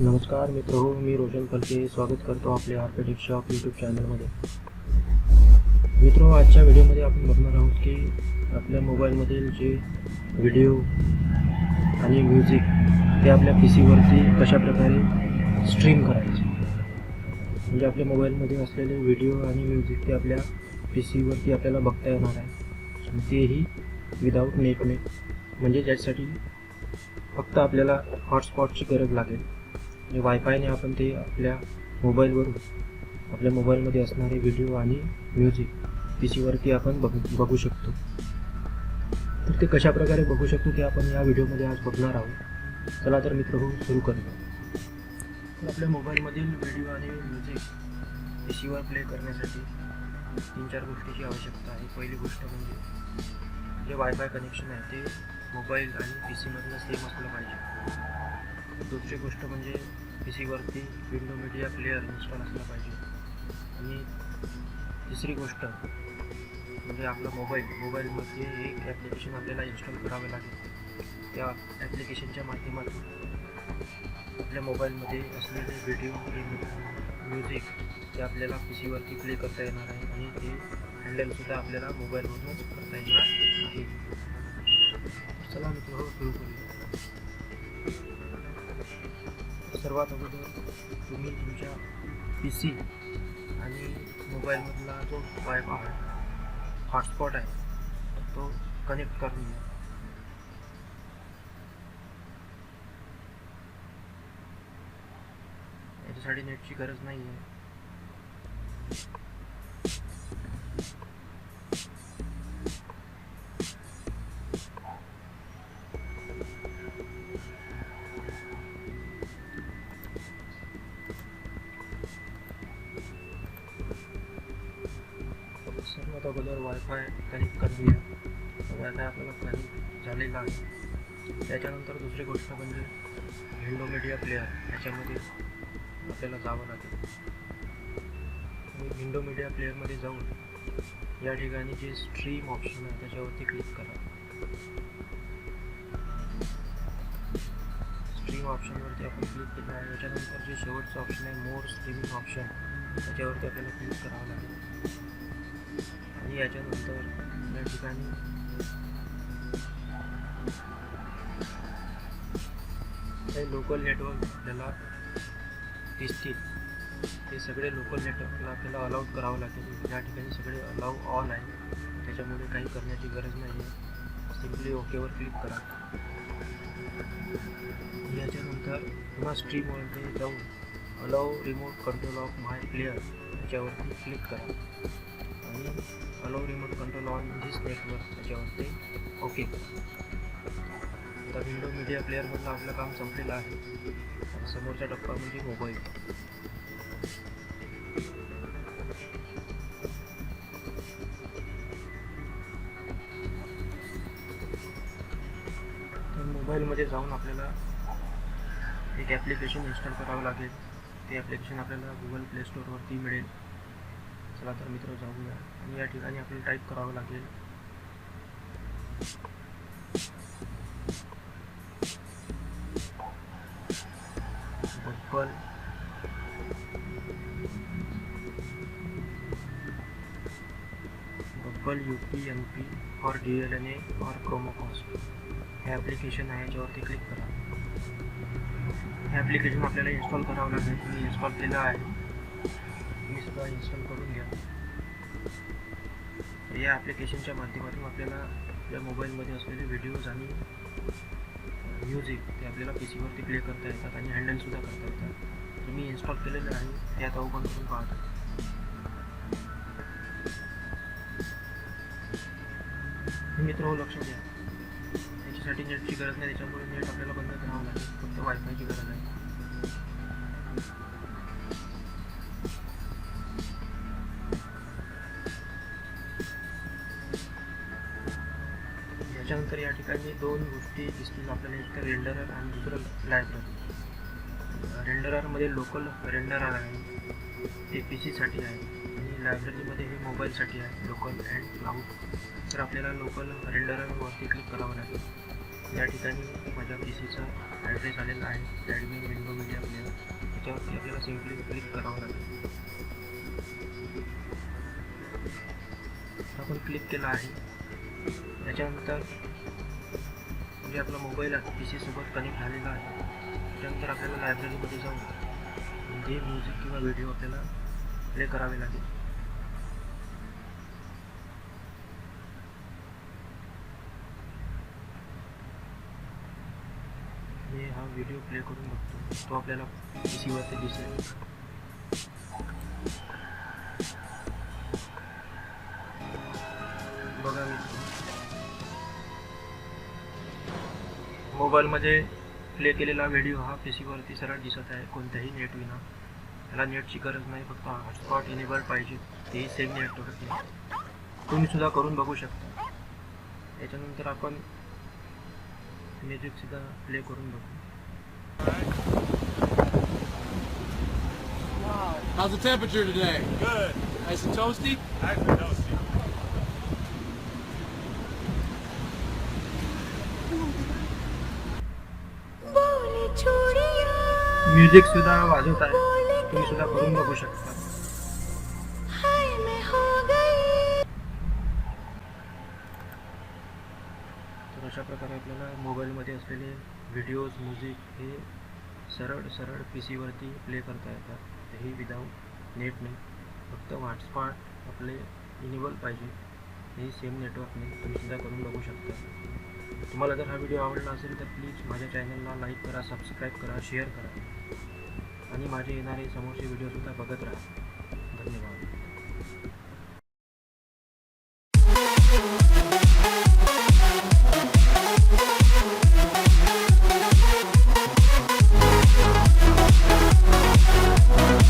नमस्कार मित्र हो मी रोशन फलके स्वागत करतो आपले आर्किटेक्ट शॉप यूट्यूब चॅनलमध्ये मित्र आजच्या व्हिडिओमध्ये आपण बघणार आहोत की आपल्या मोबाईलमधील जे व्हिडिओ आणि म्युझिक ते आपल्या पी सीवरती कशाप्रकारे स्ट्रीम करायचे. म्हणजे आपल्या मोबाईलमध्ये असलेले व्हिडिओ आणि म्युझिक ते आपल्या पी सीवरती आपल्याला बघता येणार आहे. तेही विदाऊट नेटने म्हणजे ज्यासाठी फक्त आपल्याला हॉटस्पॉटची गरज लागेल. म्हणजे वायफायने आपण ते आपल्या मोबाईलवरून आपल्या मोबाईलमध्ये असणारे व्हिडिओ आणि म्युझिक पी सीवरती आपण बघू बघू शकतो. तर ते कशा प्रकारे बघू शकतो ते आपण या व्हिडिओमध्ये आज बघणार आहोत. चला तर मित्र हो सुरू करूया. तर आपल्या मोबाईलमधील व्हिडिओ आणि म्युझिक पी सीवर प्ले करण्यासाठी तीन चार गोष्टीची आवश्यकता आहे. पहिली गोष्ट म्हणजे जे वायफाय कनेक्शन आहे ते मोबाईल आणि पी सीमधलं सेम असलं पाहिजे. दुसरी गोष्ट म्हणजे पी सीवरती विंडो मीडिया प्लेअर इन्स्टॉल असला पाहिजे. आणि तिसरी गोष्ट म्हणजे आपला मोबाईल मोबाईलमध्ये एक ॲप्लिकेशन आपल्याला इन्स्टॉल करावे लागेल. त्या ॲप्लिकेशनच्या माध्यमातून आपल्या मोबाईलमध्ये असलेले व्हिडिओ म्युझिक ते आपल्याला पी सीवरती प्ले करता येणार आहे आणि ते हँडलसुद्धा आपल्याला मोबाईलमधून करता येणार आहे. चला मित्र सुरू करूया. सर्वात अगोदर तुम्ही तुमच्या पी सी आणि मोबाईलमधला जो वायफाय हॉटस्पॉट आहे तो कनेक्ट करून घ्या. याच्यासाठी नेटची गरज नाही आहे सर्वात अगोदर वायफाय कनेक्ट करून आहे. वायफाय आपल्याला कनेक्ट झालेला आहे. त्याच्यानंतर दुसरी गोष्ट म्हणजे विंडो मीडिया प्लेअर ह्याच्यामध्ये आपल्याला जावं लागेल. विंडो मीडिया प्लेअरमध्ये जाऊन या ठिकाणी जे स्ट्रीम ऑप्शन आहे त्याच्यावरती क्लिक करा. स्ट्रीम ऑप्शनवरती आपण क्लिक केलं आहे. याच्यानंतर जे शेवटचं ऑप्शन आहे मोर स्ट्रीमिंग ऑप्शन त्याच्यावरती आपल्याला क्लिक करावं लागेल. आणि याच्यानंतर या ठिकाणी काही लोकल नेटवर्क आपल्याला दिसतील. ते सगळे लोकल नेटवर्कला आपल्याला अलाउड करावं लागेल. या ठिकाणी सगळे अलाउ ऑन आहे. त्याच्यामुळे काही करण्याची गरज नाही आहे सिम्पली ओकेवर क्लिक करा. याच्यानंतर पुन्हा स्ट्रीममध्ये जाऊन allow remote control of my player याच्यावरती क्लिक करा. आणि allow remote control on this network त्याच्यावरती. ओके आता विंडो मीडिया प्लेअरमधलं आपलं काम संपलेलं आहे. समोरचा टप्पा म्हणजे मोबाईल तर मोबाईलमध्ये जाऊन आपल्याला एक ॲप्लिकेशन इन्स्टॉल करावं लागेल. ते ॲप्लिकेशन आपल्याला गुगल प्ले स्टोअरवरती मिळेल. चला तर मित्र जाऊया. आणि या ठिकाणी आपल्याला टाईप करावं लागेल. Bubble bubble U P M P for D L N A for Chromecast हे ॲप्लिकेशन आहे याच्यावरती क्लिक करा. हे ॲप्लिकेशन आपल्याला इन्स्टॉल करावं लागेल. मी इन्स्टॉल केलं आहे. सुद्धा इन्स्टॉल करून घ्या. या ॲप्लिकेशनच्या माध्यमातून आपल्याला आपल्या मोबाईलमध्ये असलेले व्हिडिओज आणि म्युझिक ते आपल्याला पी सीवरती प्ले करता येतात आणि हँडलसुद्धा करता येतात. तुम्ही इन्स्टॉल केलेलं आहे त्यात ओपन करून पाहता. मित्र हो लक्ष द्या. त्याच्यासाठी नेटची गरज नाही त्याच्यामुळे नेट आपल्याला बंद करावं लागेल. फक्त वायफायची गरज आहे. तर या ठिकाणी दोन गोष्टी दिसतील आपल्याला. एक तर रेंडरर आणि दुसरं लायब्ररी रेंडररमध्ये लोकल रेंडरर आहे. ते पी सीसाठी आहे. आणि लायब्ररीमध्ये हे मोबाईलसाठी आहे लोकल अँड क्लाउड तर आपल्याला लोकल रेंडररवरती क्लिक करावं लागेल. या ठिकाणी माझ्या पी सीचा ॲड्रेस आलेला आहे ॲडमिन विंडो मीडिया प्लेअर त्याच्यावरती आपल्याला सिम्पली क्लिक करावं लागेल. आपण क्लिक केलं आहे. त्याच्यानंतर म्हणजे आपला मोबाईल पी सीसोबत कनेक्ट झालेला आहे. त्यानंतर आपल्याला लायब्ररीमध्ये जाऊन म्हणजे जे म्युझिक किंवा व्हिडिओ आपल्याला प्ले करावे लागेल. मी हा व्हिडिओ प्ले करून बघतो. तो आपल्याला पी सीवरती दिसेल. मोबाईलमध्ये प्ले केलेला व्हिडिओ हा पी सीवरती सरळ दिसत आहे कोणत्याही नेट विना त्याला नेटची गरज नाही फक्त हॉटस्पॉट इनेबल पाहिजे तेही सेम नेटवर्क तुम्ही सुद्धा करून बघू शकता याच्यानंतर आपण म्युझिक सुद्धा प्ले करून बघू How's the temperature today? Good. Nice and toasty? Nice and toasty. Music सुद्धा वाजवत आहे. तुम्ही सुद्धा करून बघू शकता. तर अशा प्रकारे आपल्याला मोबाईलमध्ये असलेले व्हिडिओज म्युझिक हे सरळ सरळ पी सीवरती प्ले करता येतात. तेही विदाऊट नेट नाही. फक्त हॉटस्पॉट आपले इनेबल पाहिजे. हे सेम नेटवर्कने तुम्ही सुद्धा करून बघू शकता. तुम्हाला जर हा व्हिडिओ आवडला असेल तर प्लीज माझ्या चॅनलला लाईक करा सबस्क्राईब करा शेअर करा. आणि माझे येणारे समोरचे व्हिडिओसुद्धा बघत राहा.